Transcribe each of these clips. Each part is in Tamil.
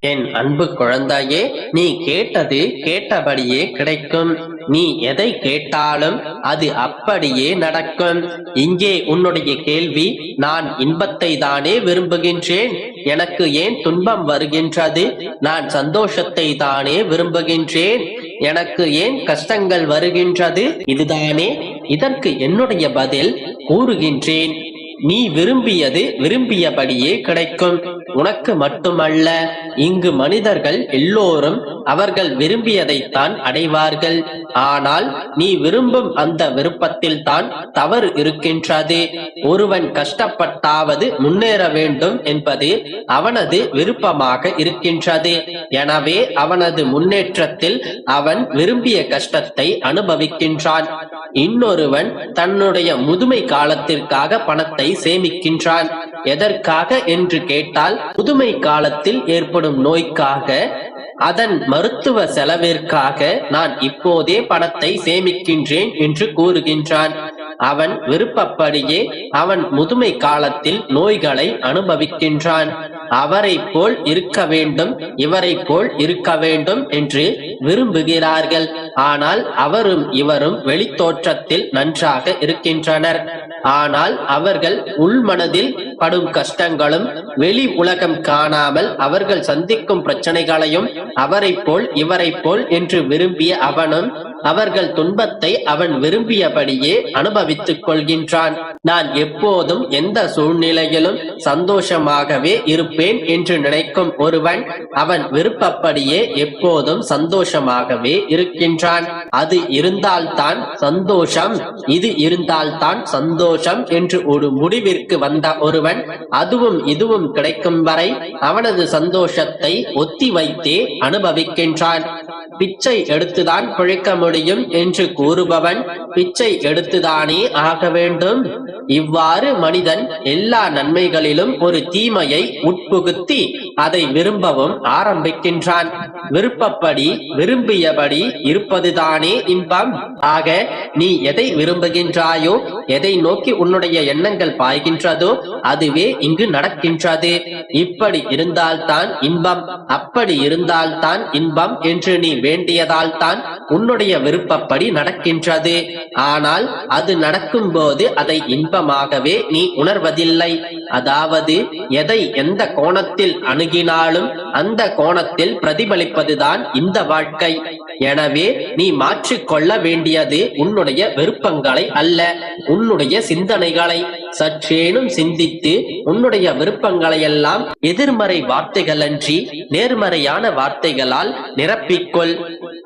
என் அன்பு குழந்தையே நீ கேட்டது கேட்டபடியே கிடைக்கும். நீ எதை கேட்டாலும் அது அப்படியே நடக்கும். இங்கே உன்னுடைய கேள்வி நான் இன்பத்தை தானே விரும்புகின்றேன்? எனக்கு ஏன் துன்பம் வருகின்றது? நான் சந்தோஷத்தை தானே விரும்புகின்றேன். எனக்கு ஏன் கஷ்டங்கள் வருகின்றது? இதுதானே இதற்கு என்னுடைய பதில் கூறுகின்றேன். நீ விரும்பியது விரும்பியபடியே கிடைக்கும். உனக்கு மட்டுமல்ல இங்கு மனிதர்கள் எல்லோரும் அவர்கள் விரும்பியதைத்தான் அடைவார்கள். ஆனால் நீ விரும்பும் அந்த விருப்பத்தில் தான் தவறு இருக்கின்றது. ஒருவன் கஷ்டப்பட்டாவது முன்னேற வேண்டும் என்பது அவனது விருப்பமாக இருக்கின்றது. எனவே அவனது முன்னேற்றத்தில் அவன் விரும்பிய கஷ்டத்தை அனுபவிக்கின்றான். இன்னொருவன் தன்னுடைய முதுமை காலத்திற்காக பணத்தை சேமிக்கின்றான். எதற்காக என்று கேட்டால் முதுமை காலத்தில் ஏற்படும் நோய்க்காக அதன் மருத்துவ செலவிற்காக நான் இப்போதே பணத்தை சேமிக்கின்றேன் என்று கூறுகின்றான். அவன் விருப்பப்படியே அவன் முதுமை காலத்தில் நோய்களை அனுபவிக்கின்றான். அவரை போல் இருக்க வேண்டும் இவரை போல் இருக்க வேண்டும் என்று விரும்புகிறார்கள். ஆனால் அவரும் இவரும் வெளித்தோற்றத்தில் நன்றாக இருக்கின்றனர். ஆனால் அவர்கள் உள்மனதில் படும் கஷ்டங்களும் வெளி உலகம் காணாமல் அவர்கள் சந்திக்கும் பிரச்சனைகளையும் அவரை போல் இவரை போல் என்று விரும்பிய அவனும் அவர்கள் துன்பத்தை அவன் விரும்பியபடியே அனுபவித்துக் கொள்கின்றான். நான் எப்போதும் எந்த சூழ்நிலையிலும் சந்தோஷமாகவே இருப்பேன் என்று நினைக்கும் ஒருவன் அவன் விருப்பப்படியே எப்போதும் சந்தோஷமாகவே இருக்கின்றான். அது இருந்தால்தான் சந்தோஷம் இது இருந்தால்தான் சந்தோஷம் என்று ஒரு முடிவிற்கு வந்த ஒருவன் அதுவும் இதுவும் கிடைக்கும் வரை அவனது சந்தோஷத்தை ஒத்தி வைத்தே அனுபவிக்கின்றான். பிச்சை எடுத்துதான் பிழைக்க முடியும் என்று கூறுபவன் பிச்சை எடுத்துதானே ஆக வேண்டும். இவ்வாறு மனிதன் எல்லா நன்மைகளிலும் ஒரு தீமையை உட்புகுத்தி அதை விரும்பவும் ஆரம்பிக்கின்றான். விருப்பப்படி விரும்பியபடி இருப்பதுதானே இன்பம். ஆக நீ எதை விரும்புகின்றாயோ எதை நோக்கி உன்னுடைய எண்ணங்கள் பாய்கின்றதோ அதுவே இங்கு நடக்கின்றது. இப்படி இருந்தால்தான் இன்பம். அப்படி இருந்தால்தான் இன்பம் என்று நீ வேண்டியதால் தான் உன்னுடைய விருப்பப்படி நடக்கின்றது. ஆனால் அது நடக்கும் போது அதை இன்பமாகவே நீ உணர்வதில்லை. அதாவது எதை எந்த கோணத்தில் அணுகினாலும் அந்த கோணத்தில் பிரதிபலிப்பதுதான் இந்த வாழ்க்கை. எனவே நீ மாற்றிக்கொள்ள வேண்டியது உன்னுடைய விருப்பங்களை அல்ல உன்னுடைய சிந்தனைகளை. சற்றேனும் சிந்தித்து உன்னுடைய விருப்பங்களை எல்லாம் எதிர்மறை வார்த்தைகளன்றி நேர்மறையான வார்த்தைகளால் நிரப்பிக்கொள்.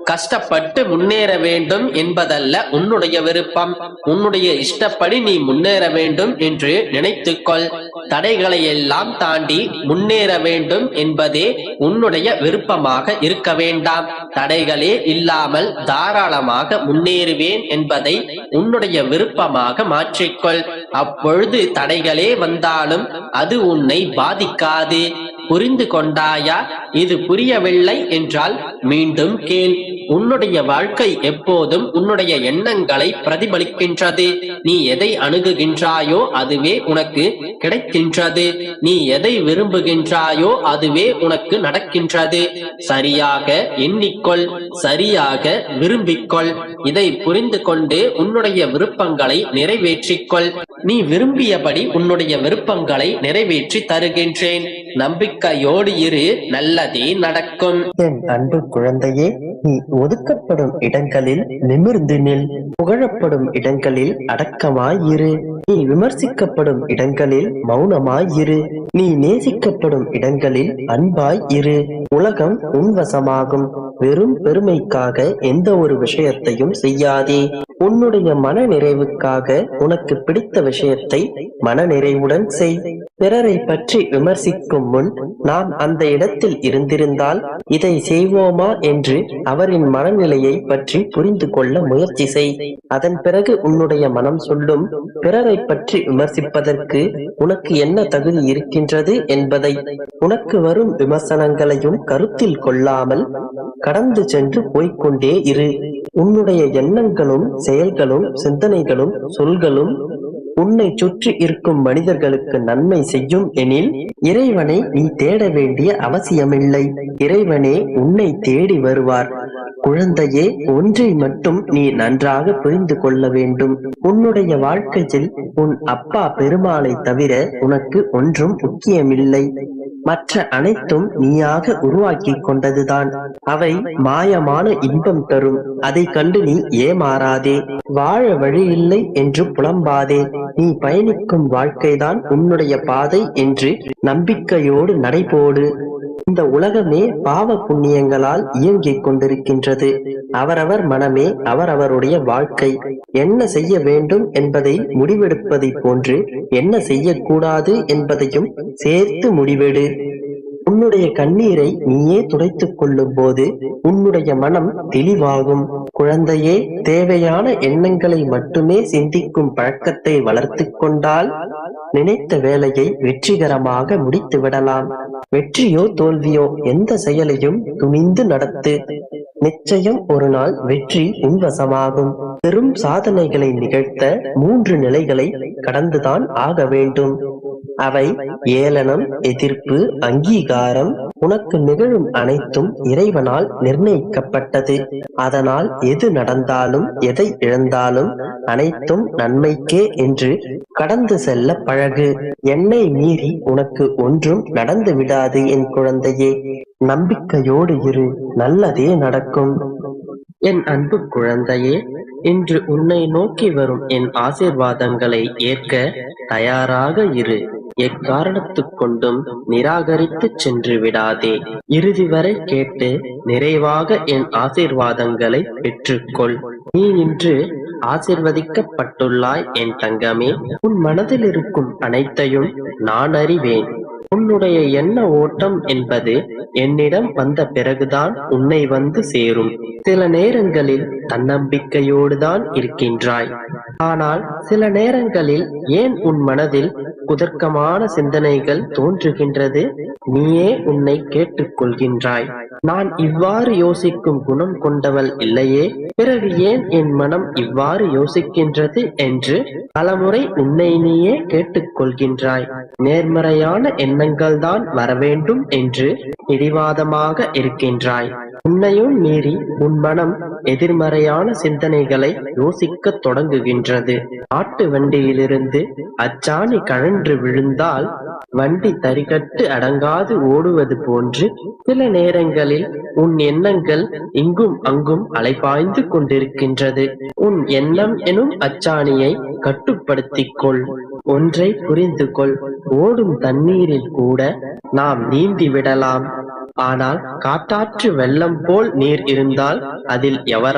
கஷ்டப்பட்டு முன்னேற வேண்டும் என்பதல்ல உன்னுடைய விருப்பம். உன்னுடைய இஷ்டப்படி நீ முன்னேற வேண்டும் என்று நினைத்துக்கொள். தடைகளை எல்லாம் தாண்டி முன்னேற வேண்டும் என்பதே உன்னுடைய விருப்பமாக இருக்க வேண்டாம். தடைகளே இல்லாமல் தாராளமாக முன்னேறுவேன் என்பதை உன்னுடைய விருப்பமாக மாற்றிக்கொள். அப்பொழுது தடைகளே வந்தாலும் அது உன்னை பாதிக்காது. புரிந்து கொண்டாயா? இது புரியவில்லை என்றால் மீண்டும் கேள். உன்னுடைய வாழ்க்கை எப்போதும் உன்னுடைய எண்ணங்களை பிரதிபலிக்கின்றது. நீ எதை அணுகுகின்றாயோ அதுவே உனக்கு கிடைக்கின்றது. நீ எதை விரும்புகின்றாயோ அதுவே உனக்கு நடக்கின்றது. சரியாக எண்ணிக்கொள் சரியாக விரும்பிக்கொள். இதை புரிந்து கொண்டு உன்னுடைய விருப்பங்களை நிறைவேற்றிக்கொள். நீ விரும்பியபடி உன்னுடைய விருப்பங்களை நிறைவேற்றி தருகின்றேன். நம்பிக்கையோடு இரு நல்லதே நடக்கும். என் அன்பு குழந்தையே நீ ஒதுக்கப்படும் இடங்களில் நிமிர்ந்து நில். புகழப்படும் இடங்களில் அடக்கமாயிரு நீ விமர்சிக்கப்படும் இடங்களில் மௌனமாயிரு நீ நேசிக்கப்படும் இடங்களில் அன்பாய் இரு. உலகம் உன்வசமாகும் வெறும் பெருமைக்காக எந்த ஒரு விஷயத்தையும் செய்யாதே. உன்னுடைய மன நிறைவுக்காக உனக்கு பிடித்த விஷயத்தை மன நிறைவுடன் செய். பிறரை பற்றி விமர்சிக்கும் முன் நாம் அந்த இடத்தில் இருந்திருந்தால் இதை செய்வோமா என்று அவரின் மனநிலையை பற்றி புரிந்து கொள்ள முயற்சி செய். அதன் பிறகு உன்னுடைய மனம் சொல்லும் பிறரை பற்றி விமர்சிப்பதற்கு உனக்கு என்ன தகுதி இருக்கின்றது என்பதை. உனக்கு வரும் விமர்சனங்களையும் கருத்தில் கொள்ளாமல் கடந்து சென்று போய்க்கொண்டே இரு. உன்னுடைய எண்ணங்களும் செயல்களும் சிந்தனைகளும் சொல்களும் உன்னை சுற்றி இருக்கும் மனிதர்களுக்கு நன்மை செய்யும் எனில் இறைவனை நீ தேட வேண்டிய அவசியமில்லை. இறைவனே உன்னை தேடி வருவார். குழந்தையே ஒன்றை மட்டும் நீ நன்றாக புரிந்து கொள்ள வேண்டும். உன்னுடைய வாழ்க்கையில் உன் அப்பா பெருமாளை தவிர உனக்கு ஒன்றும் முக்கியமில்லை. மற்ற அனைத்தும் நீயாக உருவாக்கி கொண்டதுதான். அவை மாயமான இன்பம் தரும். அதை கண்டு நீ ஏமாறாதே. வாழ வழியில்லை என்று புலம்பாதே. நீ பயணிக்கும் வாழ்க்கைதான் உன்னுடைய பாதை என்று நம்பிக்கையோடு நடைபோடு. இந்த உலகமே பாவ புண்ணியங்களால் இயங்கிக் கொண்டிருக்கின்றது. அவரவர் மனமே அவரவருடைய வாழ்க்கை. என்ன செய்ய வேண்டும் என்பதை முடிவெடுப்பதை போன்று என்ன செய்யக்கூடாது என்பதையும் சேர்த்து முடிவெடு. உன்னுடைய கண்ணீரை நீயே துடைத்துக் கொள்ளும் போது உன்னுடைய மனம் தெளிவாகும். குழந்தையே தேவையான எண்ணங்களை மட்டுமே சிந்திக்கும் பழக்கத்தை வளர்த்துக் கொண்டால் நினைத்த வேலையை வெற்றிகரமாக முடித்து விடலாம் வெற்றியோ தோல்வியோ எந்த செயலையும் துணிந்து நடத்து நிச்சயம் ஒரு நாள் வெற்றி உன்வசமாகும். பெரும் சாதனைகளை நிகழ்த்த மூன்று நிலைகளை கடந்துதான் ஆக வேண்டும். அவை ஏளனம் எதிர்ப்பு அங்கீகாரம் உனக்கு நிகழும் அனைத்தும் இறைவனால் நிர்ணயிக்கப்பட்டது. அதனால் எது நடந்தாலும் எதை இழந்தாலும் அனைத்தும் நன்மைக்கே என்று கடந்து செல்ல பழகு. என்னை மீறி உனக்கு ஒன்றும் நடந்து விடாது என் குழந்தையே. நம்பிக்கையோடு இரு நல்லதே நடக்கும். என் அன்பு குழந்தையே இன்று உன்னை நோக்கி வரும் என் ஆசீர்வாதங்களை ஏற்க தயாராக இரு. எக்காரணத்துக் கொண்டும் நிராகரித்துச் சென்று விடாதே. இறுதி வரை கேட்டு நிறைவாக என் ஆசீர்வாதங்களை பெற்றுக்கொள். நீ இன்று ஆசிர்வதிக்கப்பட்டுள்ளாய் என் தங்கமே. உன் மனதில் இருக்கும் அனைத்தையும் நான் அறிவேன். உன்னுடைய எண்ண ஓட்டம் என்பது என்னிடம் வந்த பிறகுதான் உன்னை வந்து சேரும். சில நேரங்களில் தன்னம்பிக்கையோடுதான் இருக்கின்றாய். ஆனால் சில நேரங்களில் ஏன் உன் மனதில் குதர்க்கமான சிந்தனைகள் தோன்றுகின்றது. நீயே உன்னை கேட்டுக்கொள்கின்றாய். நான் இவ்வாறு யோசிக்கும் குணம் கொண்டவள் இல்லையே. பிறகு ஏன் என் மனம் இவ்வாறு யோசிக்கின்றது என்று பலமுறை உன்னை நீயே கேட்டுக்கொள்கின்றாய். நேர்மறையான எண்ணங்கள் தான் வரவேண்டும் என்று பிடிவாதமாக இருக்கின்றாய். உன்னையும் மீறி உன் மனம் எதிர்மறையான சிந்தனைகளை யோசிக்க தொடங்குகின்றது. ஆட்டு வண்டியிலிருந்து அச்சாணி கழன்று விழுந்தால் வண்டி தரிகட்டு அடங்காது ஓடுவது போன்று சில நேரங்களில் உன் எண்ணங்கள் இங்கும் அங்கும் அலைபாய்ந்து கொண்டிருக்கின்றது. உன் எண்ணம் எனும் அச்சாணியை கட்டுப்படுத்திக் கொள் ஒன்றை புரிந்து கொள் ஓடும் தண்ணீரில் கூட நாம் நீந்தி விடலாம். ஆனால் காட்டாற்று வெள்ளம் போல் நீர் இருந்தால் அதில் எவர்